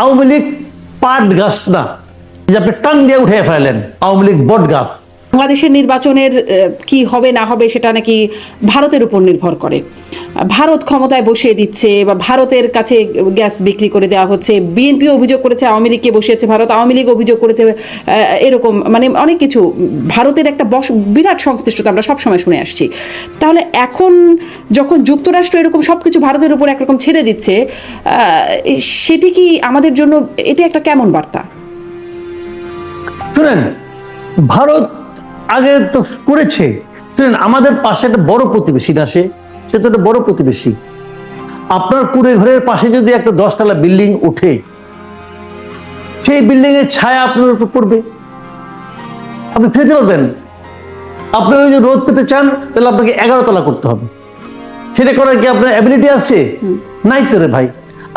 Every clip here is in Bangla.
আওয়ামী লীগ পাট গাছ না যে আপনি টান দিয়ে উঠে ফেলেন, আওয়ামী লীগ বট গাছ। বাংলাদেশের নির্বাচনের কি হবে, না হবে, সেটা নাকি ভারতের উপর নির্ভর করে। ভারত ক্ষমতায় বসিয়ে দিচ্ছে বা ভারতের কাছে গ্যাস বিক্রি করে দেওয়া হচ্ছে, বিএনপি অভিযোগ করেছে, আওয়ামী লীগকে বসিয়েছে ভারত, আওয়ামী লীগ অভিযোগ করেছে এরকম মানে অনেক কিছু। ভারতের একটা বস, বিরাট সংশ্লিষ্টতা আমরা সবসময় শুনে আসছি। তাহলে এখন যখন যুক্তরাষ্ট্র এরকম সব কিছু ভারতের উপর একরকম ছেড়ে দিচ্ছে সেটি কি আমাদের জন্য, এটি একটা কেমন বার্তা? শুনেন, ভারত আগে তো করেছে। শুনেন আমাদের পাশে একটা বড় প্রতিবেশী না সে সে তো একটা বড় প্রতিবেশী। আপনার কুড়ে ঘরের পাশে যদি একটা দশতলা বিল্ডিং উঠে সেই বিল্ডিং এর ছায়া আপনার উপর পড়বে। আপনি ফেলতে পারবেন আপনি ওই যে রোদ পেতে চান তাহলে আপনাকে এগারো তলা করতে হবে। সেটা করার কি আপনার অ্যাবিলিটি আছে? নাই তো রে ভাই।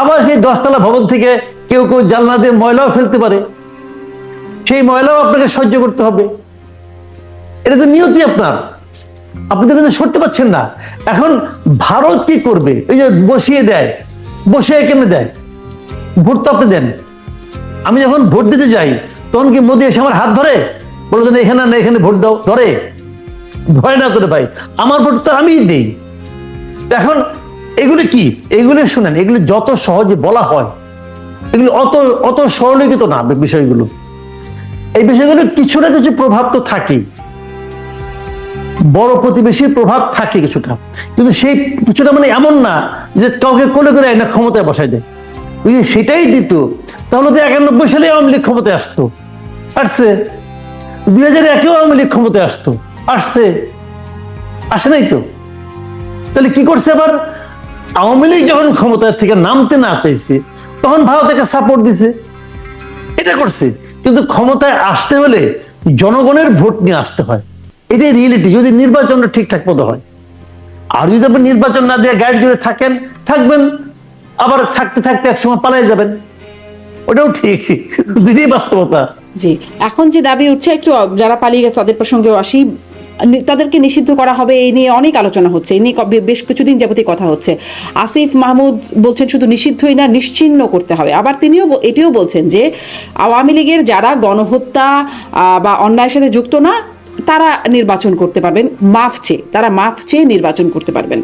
আবার সেই দশতলা ভবন থেকে কেউ কেউ জানলা দিয়ে ময়লাও ফেলতে পারে। সেই ময়লাও আপনাকে সহ্য করতে হবে। এটা তো নিয়তি আপনার। আপনি তো কিন্তু সরতে পারছেন না। এখন ভারত কি করবে? ওই যে বসিয়ে দেয়, বসিয়ে কেমনে দেয়? ভোট তো আপনি দেন। আমি যখন ভোট দিতে যাই, তখন কি মোদী এসে আমার হাত ধরে? বলে দেন এখানে না, এখানে ভোট দাও। ধরে? ধরে না করে ভাই। আমার ভোট তো আমিই দিই। এখন এগুলি কি? এগুলি শুনেন, এগুলি যত সহজে বলা হয়, এগুলি অত অত সরলীকৃত না বিষয়গুলো। এই বিষয়গুলো কিছু না কিছু প্রভাব তো থাকেই। বড় প্রতিবেশীর প্রভাব থাকে কিছুটা। কিন্তু সেই কিছুটা মানে এমন না যে কাউকে কোলে করে না ক্ষমতায় বসাই দেয়। যে সেটাই দিত, তাহলে তো একানব্বই সালে আওয়ামী লীগ ক্ষমতায় আসতো। আসছে। দুই হাজার একেও আওয়ামী লীগ ক্ষমতায় আসতো। আসছে। আসে নাই তো। তাহলে কি করছে আবার? আওয়ামী লীগ যখন ক্ষমতার থেকে নামতে না চাইছে, তখন ভারতকে সাপোর্ট দিছে। এটা করছে। কিন্তু ক্ষমতায় আসতে হলে জনগণের ভোট নিয়ে আসতে হয়। এটাই রিয়েলিটি যদি নির্বাচনটা ঠিকঠাক মতো হয়। আর যদি আপনি নির্বাচন না দিয়ে গাইড জুড়ে থাকেন, থাকবেন, আবার থাকতে থাকতে একসময় পালাই যাবেন। ওটাও ঠিক, দুটোই বাস্তবতা। জি, এখন যে দাবি উঠছে, একটু যারা পালিয়ে গেছে, তাদের প্রসঙ্গেও আসি। তাদেরকে নিষিদ্ধ করা হবে, এই নিয়ে অনেক আলোচনা হচ্ছে, এই নিয়ে বেশ কিছুদিন যাবতীয় কথা হচ্ছে। আসিফ মাহমুদ বলছেন, শুধু নিষিদ্ধই না, নিশ্চিহ্ন করতে হবে। আবার তিনিও এটিও বলছেন যে, আওয়ামী লীগের যারা গণহত্যা বা অন্যায়ের সাথে যুক্ত না তারা নির্বাচন করতে পারবেন, মাফ চেয়ে, তারা মাফ চেয়ে নির্বাচন করতে পারবেন।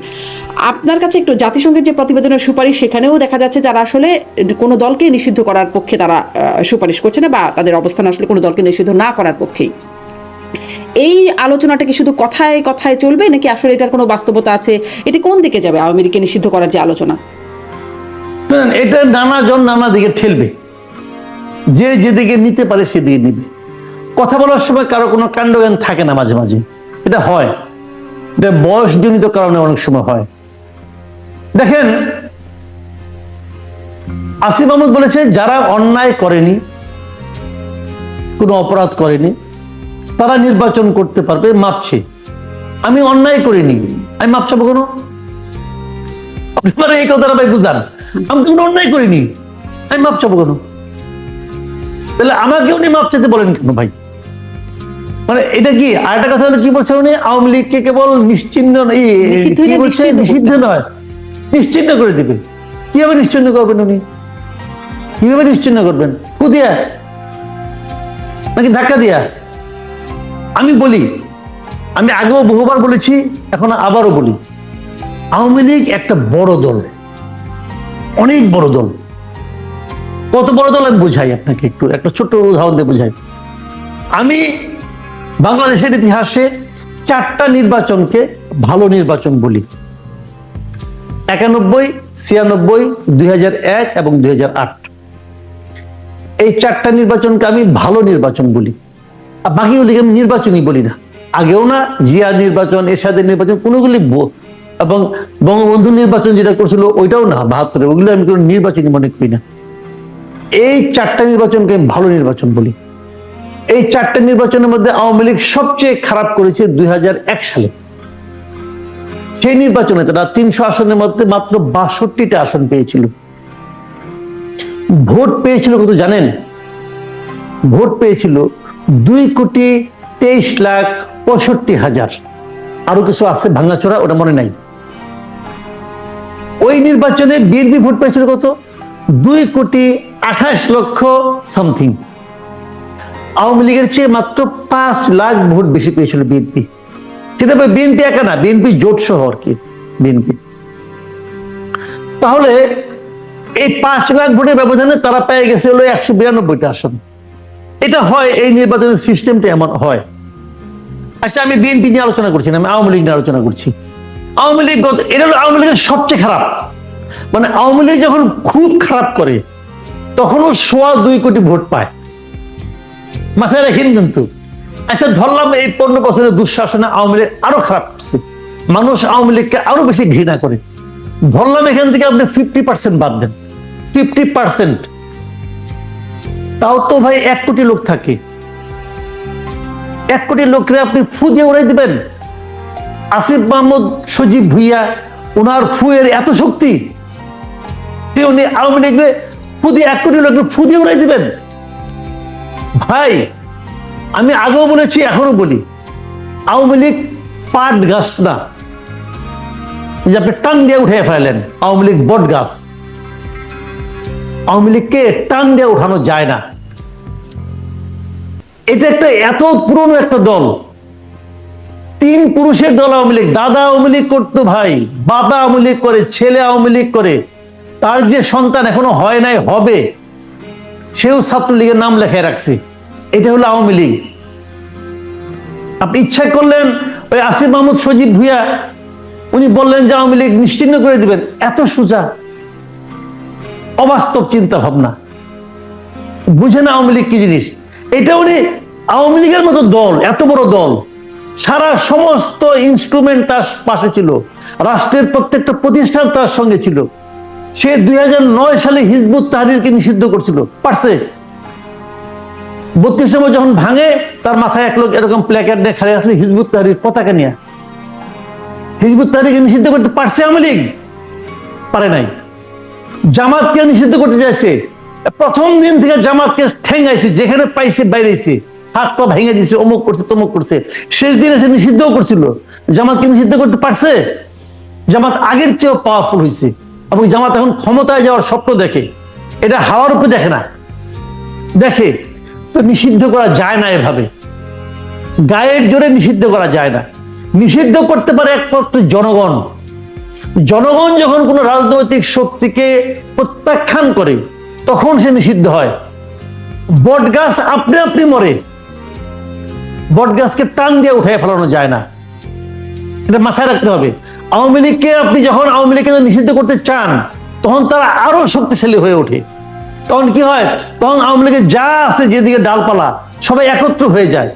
আপনার কাছে একটু জাতিসংঘের যে প্রতিবেদনের সুপারিশ, সেখানেও দেখা যাচ্ছে যারা আসলে কোনো দলকে নিষিদ্ধ করার পক্ষে তারা সুপারিশ করছে না বা তাদের অবস্থান আসলে কোনো দলকে নিষিদ্ধ না করার পক্ষেই। এই আলোচনাটা কি শুধু কথায় কথায় চলবে, নাকি আসলে এটার কোনো বাস্তবতা আছে? এটি কোন দিকে যাবে আওয়ামী লীগকে নিষিদ্ধ করার যে আলোচনা? এটা নানা জন নানা দিকে ঠেলবে। যে যেদিকে নিতে পারে সেদিকে নিবে। কথা বলার সময় কারও কোনো কাণ্ডজ্ঞান থাকে না মাঝে মাঝে। এটা হয়। এটা বয়সজনিত কারণে অনেক সময় হয়। দেখেন, আসিফ আহমদ বলেছে, যারা অন্যায় করেনি, কোনো অপরাধ করেনি, তারা নির্বাচন করতে পারবে, মাপছে। আমি অন্যায় করিনি। আমি মাপ চাবো কোনো? এই কথাটা ভাই বুঝান। আমি কোনো অন্যায় করিনি। আমি মাপ চাবো কেন? তাহলে আমাকে উনি মাপ চাইতে বলেন কেন ভাই? মানে এটা কি? আর একটা কথা হলো কি বলছে উনি? আওয়ামী লীগকে কেবল নিশ্চিন্ন কি বলছে? নিষিদ্ধ নয়। নিশ্চিন্ন করে দিবে। কীভাবে নিশ্চিন্ন করবেন উনি? কীভাবে নিশ্চিন্ন করবেন? কুদিয়া? নাকি ধাক্কা দিয়া? আমি বলি আমি আগেও বহুবার বলেছি এখন আবারও বলি। আওয়ামী লীগ একটা বড় দল। অনেক বড় দল। কত বড় দল আমি বোঝাই আপনাকে একটু একটা ছোট্ট উদাহরণ দিয়ে বোঝাই। আমি বাংলাদেশের ইতিহাসে চারটা নির্বাচনকে ভালো নির্বাচন বলি। একানব্বই, ছিয়ানব্বই, দুই এক এবং দুই হাজার আট। এই চারটা নির্বাচনকে আমি ভালো নির্বাচন বলি। আর বাকিগুলিকে আমি নির্বাচনই বলি না। আগেও না, জিয়া নির্বাচন, এরশাদের নির্বাচন, কোনোগুলি এবং বঙ্গবন্ধু নির্বাচন যেটা করছিল ওইটাও না বাহাত্তরে ওগুলো আমি কোনো নির্বাচনই মনে করি না। এই চারটা নির্বাচনকে আমি ভালো নির্বাচন বলি। এই চারটে নির্বাচনের মধ্যে আওয়ামী লীগ সবচেয়ে খারাপ করেছে দুই হাজার এক সালে। সেই নির্বাচনে তারা তিনশো আসনের মধ্যে মাত্র বাষট্টিটা আসন পেয়েছিল। ভোট পেয়েছিল কত জানেন? ভোট পেয়েছিল দুই কোটি তেইশ লাখ পঁয়ষট্টি হাজার। আরও কিছু আছে ভাঙাচোরা, ওটা মনে নাই। ওই নির্বাচনে বিএনপি ভোট পেয়েছিল কত? দুই কোটি আঠাশ লক্ষ সামথিং। আওয়ামী লীগের চেয়ে মাত্র পাঁচ লাখ ভোট বেশি পেয়েছিল বিএনপি। সেটা বিএনপি একা না, বিএনপি জোট সহ আর কি, বিএনপি। তাহলে এই পাঁচ লাখ ভোটের ব্যবধানে তারা পেয়ে গেছে হলো একশো বিরানব্বইটা আসন। এটা হয় এই নির্বাচনের সিস্টেমটা এমন হয়। আচ্ছা আমি বিএনপি নিয়ে আলোচনা করছি না, আমি আওয়ামী লীগ নিয়ে আলোচনা করছি। আওয়ামী লীগ এটা হলো আওয়ামী লীগের সবচেয়ে খারাপ। মানে আওয়ামী লীগ যখন খুব খারাপ করে, তখনও সোয়া দুই কোটি ভোট পায়। মাথায় রাখেন কিন্তু। আচ্ছা ধরলাম এই পনেরো বছরের দুঃশাসনে আওয়ামী লীগ আরও খারাপ করছে। মানুষ আওয়ামী লীগকে আরও বেশি ঘৃণা করে। ধরলাম এখান থেকে আপনি ফিফটি পার্সেন্ট বাদ দেন। ফিফটি পার্সেন্ট তাও তো ভাই এক কোটি লোক থাকে। এক কোটি লোকরে আপনি ফু দিয়ে উড়াই দিবেন। আসিফ মাহমুদ সজীব ভুইয়া ওনার ফুয়ের এত শক্তি উনি আওয়ামী লীগরে ফু দিয়ে এক কোটি লোকের ফু দিয়ে উড়াই দিবেন। ভাই, আমি আগেও বলেছি এখনও বলি। আওয়ামী লীগ পাট গাছ না। যে আপনি টান দিয়ে উঠে ফেলেন, আওয়ামী লীগ বট গাছ। আওয়ামী লীগকে টান দিয়ে উঠানো যায় না। এটা একটা এত পুরনো একটা দল। তিন পুরুষের দল আওয়ামী লীগ, দাদা আওয়ামী লীগ করতো ভাই, বাবা আওয়ামী লীগ করে, ছেলে আওয়ামী লীগ করে। তার যে সন্তান এখনও হয় নাই, হবে। সেও ছাত্রলীগের নাম লেখায় রাখছে। এটা হলো আওয়ামী লীগ। আপনি ইচ্ছা করলেন ওই আসিফ মাহমুদ সজীব ভুইয়া, উনি বললেন যে আওয়ামী লীগ নিশ্চিন্ন করে দিবেন। এত সোজা। অবাস্তব চিন্তা ভাবনা বুঝে না আওয়ামী লীগ কি জিনিস? এটা উনি আওয়ামী লীগের মতো দল, এত বড় দল। সারা সমস্ত ইনস্ট্রুমেন্ট তার পাশে ছিল। রাষ্ট্রের প্রত্যেকটা প্রতিষ্ঠান তার সঙ্গে ছিল। সে দুই হাজার নয় সালে হিজবুত তাহরিরকে নিষিদ্ধ করছিল, পারছে। বত্রিশ সময় যখন ভাঙে, তার মাথায় এক লোক এরকম প্ল্যাকার্ড নিয়ে খালি আসলে হিজবুত তাহরির পতাকা নিয়ে। হিজবুত তাহরিরকে নিষিদ্ধ করতে পারছে আওয়ামী লীগ? পারে নাই। জামাতকে নিষিদ্ধ করতে চাইছে। প্রথম দিন থেকে জামাতকে ঠেঙ্গাইছে, যেখানে পাইছে বাইরেছে। হাত পা ভেঙে দিছে, অমুক করছে, তমুক করছে। শেষ দিন এসে নিষিদ্ধও করছিল। জামাতকে নিষিদ্ধ করতে পারছে? জামাত আগের চেয়েও পাওয়ারফুল হয়েছে এবং জামাত এখন ক্ষমতায় যাওয়ার স্বপ্ন দেখে। এটা হাওয়ার উপরে দেখে না। দেখে, তো নিষিদ্ধ করা যায় না এভাবে। গায়ের জোরে নিষিদ্ধ করা যায় না। নিষিদ্ধ করতে পারে একমাত্র জনগণ। জনগণ যখন কোনো রাজনৈতিক শক্তিকে প্রত্যাখ্যান করে, তখন সে নিষিদ্ধ হয়। বট গাছ আপনি আপনি মরে। বট গাছকে টান দিয়ে উঠে ফেলানো যায় না। এটা মাথায় রাখতে হবে। আওয়ামী লীগকে আপনি যখন আওয়ামী লীগকে নিষিদ্ধ করতে চান, তখন তারা আরও শক্তিশালী হয়ে ওঠে। তখন কি হয়? তখন আওয়ামী লীগের যা আছে যেদিকে ডালপালা, সবাই একত্র হয়ে যায়।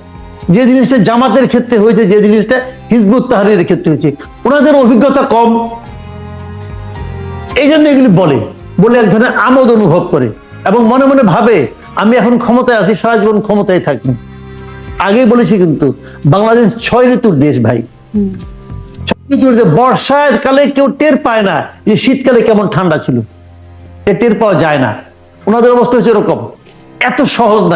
যে জিনিসটা জামাতের ক্ষেত্রে হয়েছে, যে জিনিসটা হিজবুত তাহারের ক্ষেত্রে হয়েছে, ওনাদের অভিজ্ঞতা কম। এই জন্য এগুলি বলে বলে এক ধরনের আমোদ অনুভব করে এবং মনে মনে ভাবে, আমি এখন ক্ষমতায় আছি, সারা জীবন ক্ষমতায় থাকব। আগেই বলেছি কিন্তু, বাংলাদেশ ছয় ঋতুর দেশ ভাই। বর্ষার কালে কেউ টের পায় না যে শীতকালে কেমন ঠান্ডা ছিল। এ টের পাওয়া যায় না। ওনাদের অবস্থা হচ্ছে এরকম। এত সহজ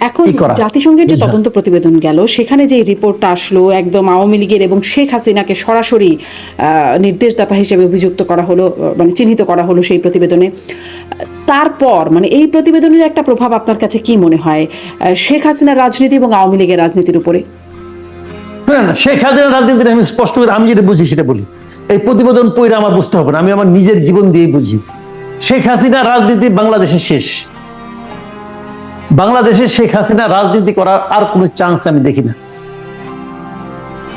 এখন জাতিসংঘের যে তদন্ত প্রতিবেদন গেল সেখানে যে রিপোর্টটা আসলো একদম আওয়ামী লীগের এবং শেখ হাসিনাকে সরাসরি আহ, নির্দেশদাতা হিসেবে অভিযুক্ত করা হলো মানে চিহ্নিত করা হলো সেই প্রতিবেদনে। তারপর মানে এই প্রতিবেদনের একটা প্রভাব আপনার কাছে কি মনে হয়? শেখ হাসিনার রাজনীতি এবং আওয়ামী লীগের রাজনীতির উপরে? না না শেখ হাসিনা রাজনীতির আমি স্পষ্ট করে আমি যেটা বুঝি সেটা বলি। এই প্রতিবেদন পড়ে আমার বুঝতে হবে না আমি আমার নিজের জীবন দিয়েই বুঝি। শেখ হাসিনা রাজনীতি বাংলাদেশে শেষ। বাংলাদেশে শেখ হাসিনা রাজনীতি করার আর কোনো চান্স আমি দেখি না।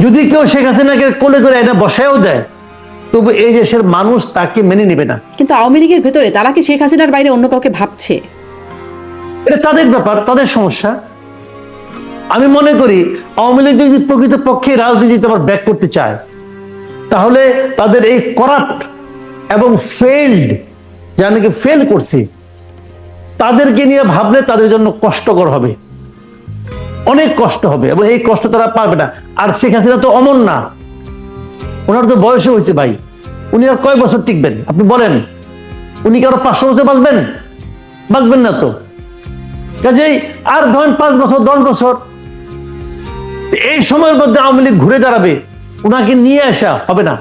যদি কেউ শেখ হাসিনাকে কোলে করে এনে বসায়ও দেয় তবু এই দেশের মানুষ তাকে মেনে নেবে না। কিন্তু আওয়ামী লীগের ভেতরে তারা কি শেখ হাসিনার বাইরে অন্য কাউকে ভাবছে? এটা তাদের ব্যাপার তাদের সমস্যা। আমি মনে করি আওয়ামী লীগ যদি প্রকৃত পক্ষে রাজনীতিতে আবার ব্যাক করতে চায়, তাহলে তাদের এই করাপ্ট এবং ফেইল্ড যারা নাকি ফেল করছে, তাদেরকে নিয়ে ভাবলে তাদের জন্য কষ্টকর হবে। অনেক কষ্ট হবে এবং এই কষ্ট তারা পাবে না। আর শেখ হাসিনা তো অমন না। ওনার তো বয়সও হয়েছে ভাই। উনি আর কয় বছর টিকবেন। আপনি বলেন, উনি কি আরও পাঁচশো বছর বাঁচবেন? বাঁচবেন না তো। কাজেই আর ধরেন পাঁচ বছর, দশ বছর এই সময়ের মধ্যে আওয়ামী লীগ ঘুরে দাঁড়াবে ওনাকে নিয়ে আসা হবে না।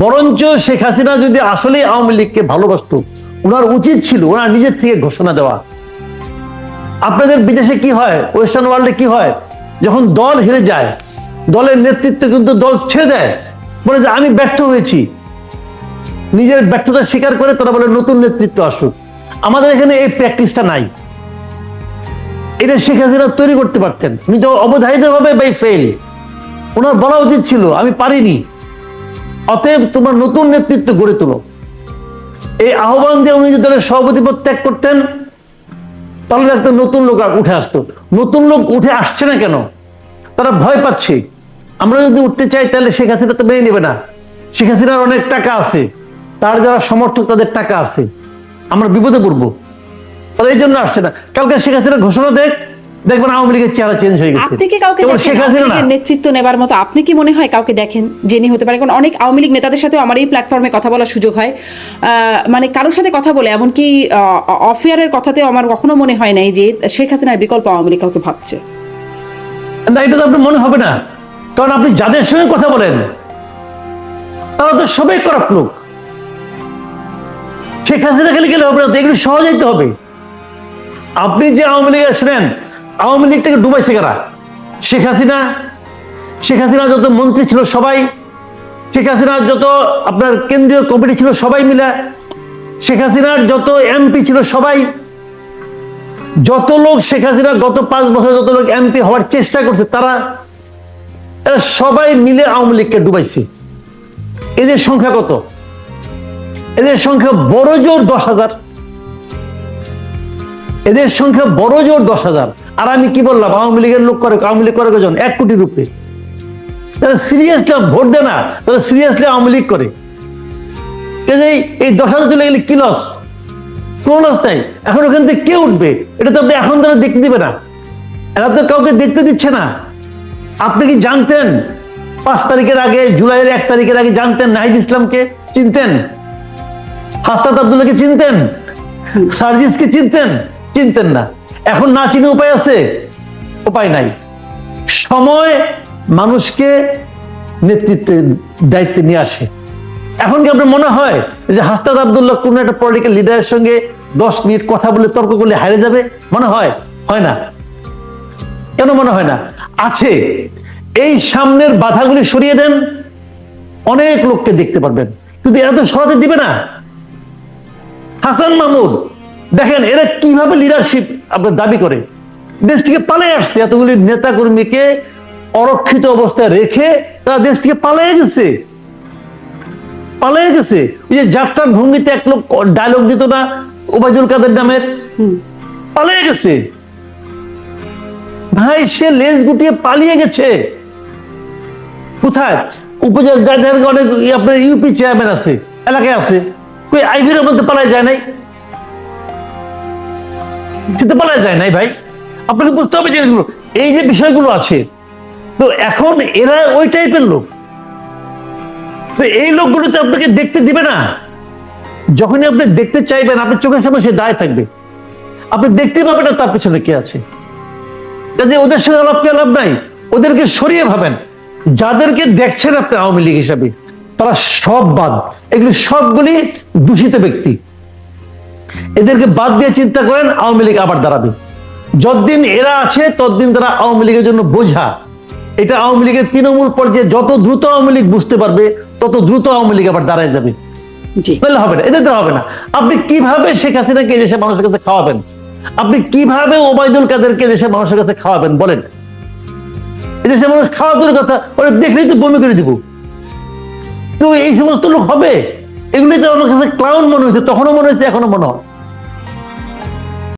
বরঞ্চ শেখ হাসিনা যদি আসলে আওয়ামী লীগকে ভালোবাসত ওনার উচিত ছিল ওনার নিজের থেকে ঘোষণা দেওয়া। আপনাদের বিদেশে কি হয়, ওয়েস্টার্ন ওয়ার্ল্ডে কি হয়, যখন দল হেরে যায়, দলের নেতৃত্ব কিন্তু দল ছেড়ে দেয়, বলে যে আমি ব্যর্থ হয়েছি। নিজের ব্যর্থতা স্বীকার করে তারা বলে, নতুন নেতৃত্ব আসুক। আমাদের এখানে এই প্র্যাকটিসটা নাই। এটা হাসিনা তৈরি করতে পারতেন। উনি তো অবধারিত ভাবে বাই ফেল ওনার বলা উচিত ছিল, আমি পারিনি। অতএব তোমার নতুন নেতৃত্ব গড়ে তোলো। এই আহ্বান দিয়ে উনি যদি দলের সভাপতি ত্যাগ করতেন, তাহলে একটা নতুন লোক উঠে আসতো। নতুন লোক উঠে আসছে না কেন? তারা ভয় পাচ্ছে। আমরা যদি উঠতে চাই, তাহলে শেখ হাসিনা তো মেনে নেবে না। শেখ হাসিনার অনেক টাকা আছে। তার যারা সমর্থক, তাদের টাকা আছে। আমরা বিপদে পড়ব। তারা এই জন্য আসছে না। কালকে শেখ হাসিনা ঘোষণা দেখ দেখবেন আওয়ামী লীগের চেহারা চেঞ্জ হয়ে গেছে। আপনি কি কাউকে শেখ হাসিনা নেতৃত্ব নেবার মতো আপনি কি মনে হয় কাউকে দেখেন জেনে হতে পারে? কারণ অনেক আওয়ামী লীগ নেতাদের সাথেও আমার এই প্ল্যাটফর্মে কথা বলার সুযোগ হয়। মানে কারোর সাথে কথা বলে এমনকি অফেয়ারের কথাতেও আমার কখনো মনে হয় নাই যে শেখ হাসিনার বিকল্প আওয়ামী লীগ কাউকে ভাবছে। না এটা তো আপনার মনে হবে না। কারণ আপনি যাদের সঙ্গে কথা বলেন তারা তো সবাই করাপ লোক। শেখ হাসিনা খেলে গেলে হবে না তো এগুলো সহজাইতে হবে। আপনি যে আওয়ামী লীগের শুনেন আওয়ামী লীগটাকে ডুবাইছে কারা? শেখ হাসিনা? শেখ হাসিনা যত মন্ত্রী ছিল সবাই, শেখ হাসিনার যত আপনার কেন্দ্রীয় কমিটি ছিল সবাই মিলে, শেখ হাসিনার যত এমপি ছিল সবাই, যত লোক শেখ হাসিনা গত পাঁচ বছর যত লোক এমপি হওয়ার চেষ্টা করছে, তারা সবাই মিলে আওয়ামী লীগকে ডুবাইছে। এদের সংখ্যা কত? এদের সংখ্যা বড় জোর দশ হাজার। এদের সংখ্যা বড় জোর দশ হাজার। আর আমি কি বললাম, আওয়ামী লীগের লোক করে, আওয়ামী লীগ করে কজন এক কোটি রুপে। তারা সিরিয়াসলি ভোট দেয় না তারা সিরিয়াসলি আওয়ামী লীগ করে। কাজেই এই দশ হাজার চলে গেলে কি লস কোন লস নাই। এখন ওখান থেকে কে উঠবে? এটা তো আপনি এখন তারা দেখতে দিবে না। এরা তো কাউকে দেখতে দিচ্ছে না। আপনি কি জানতেন? পাঁচ তারিখের আগে, জুলাইয়ের এক তারিখের আগে জানতেন নাহিদ ইসলামকে? চিনতেন? হাসনাত আব্দুল্লাহকে চিনতেন? সার্জিসকে চিনতেন? চিনতেন না। এখন না চিনে উপায় আছে? উপায় নাই। সময় মানুষকে নেতৃত্বে দায়িত্বে নিয়ে আসে। এখন কি আপনার মনে হয় যে হাসনাত আব্দুল্লাহ কোন একটা পলিটিক্যাল লিডারের সঙ্গে দশ মিনিট কথা বলে, তর্ক করলে হারে যাবে? মনে হয়? হয় না। কেন মনে হয় না? আছে। এই সামনের বাধাগুলি সরিয়ে দেন। অনেক লোককে দেখতে পারবেন। কিন্তু এরা তো সরাতে দিবে না। হাসান মাহমুদ দেখেন এরা কীভাবে লিডারশিপ আপনার দাবি করে? দেশ থেকে পালিয়ে আসছে এতগুলি নেতা কর্মীকে অরক্ষিত অবস্থায় রেখে তারা দেশ থেকে পালিয়ে গেছে। পালিয়ে গেছে। ওই যে যাত্রার ভঙ্গিতে এক লোক ডায়লগ দিত না ওবায়দুল কাদের নামের? পালিয়ে গেছে। ভাই সে লেজ গুটিয়ে পালিয়ে গেছে। কোথায়? উপজেলা অনেক ই আপনার ইউপি চেয়ারম্যান আছে এলাকায় আছে। কই আইভির মধ্যে পালায় যায় নাই? কিন্তু পালায় যায় নাই ভাই। আপনাকে বুঝতে হবে জিনিসগুলো। এই যে বিষয়গুলো আছে, তো এখন এরা ওই টাইপের লোক। তো এই লোকগুলো তো আপনাকে দেখতে দিবে না। যখনই আপনি দেখতে চাইবেন, আপনার চোখের সামনে সে দায় থাকবে। আপনি দেখতে পাবেন না তার পেছনে কে আছে। কাজে ওদের সঙ্গে আলাপ কি আলাপ নাই? ওদেরকে সরিয়ে ভাবেন। যাদেরকে দেখছেন আপনি আওয়ামী লীগ হিসাবে, তারা সব বাদ। এগুলি সবগুলি দূষিত ব্যক্তি। এদেরকে বাদ দিয়ে চিন্তা করেন আওয়ামী লীগ আবার দাঁড়াবে। যতদিন এরা আছে ততদিন তারা আওয়ামী লীগের জন্য বোঝা। এটা আওয়ামী লীগের তৃণমূল পর্যায়ে যত দ্রুত আওয়ামী লীগ বুঝতে পারবে তত দ্রুত আওয়ামী লীগ আবার দাঁড়ায় যাবে। তাহলে হবে না এদের হবে না। আপনি কীভাবে শেখ হাসিনাকে মানুষের কাছে খাওয়াবেন? আপনি কীভাবে ওবায়দুল কাদেরকে দেশের মানুষের কাছে খাওয়াবেন? বলেন। এই দেশের মানুষ খাওয়া দূরের কথা ওরা দেখলেই তো বমি করে দিব। তো এই সমস্ত লোক হবে? এগুলি তো আমার কাছে ক্লাউন মনে হয়েছে তখনও মনে হয়েছে এখনও মনে হয়।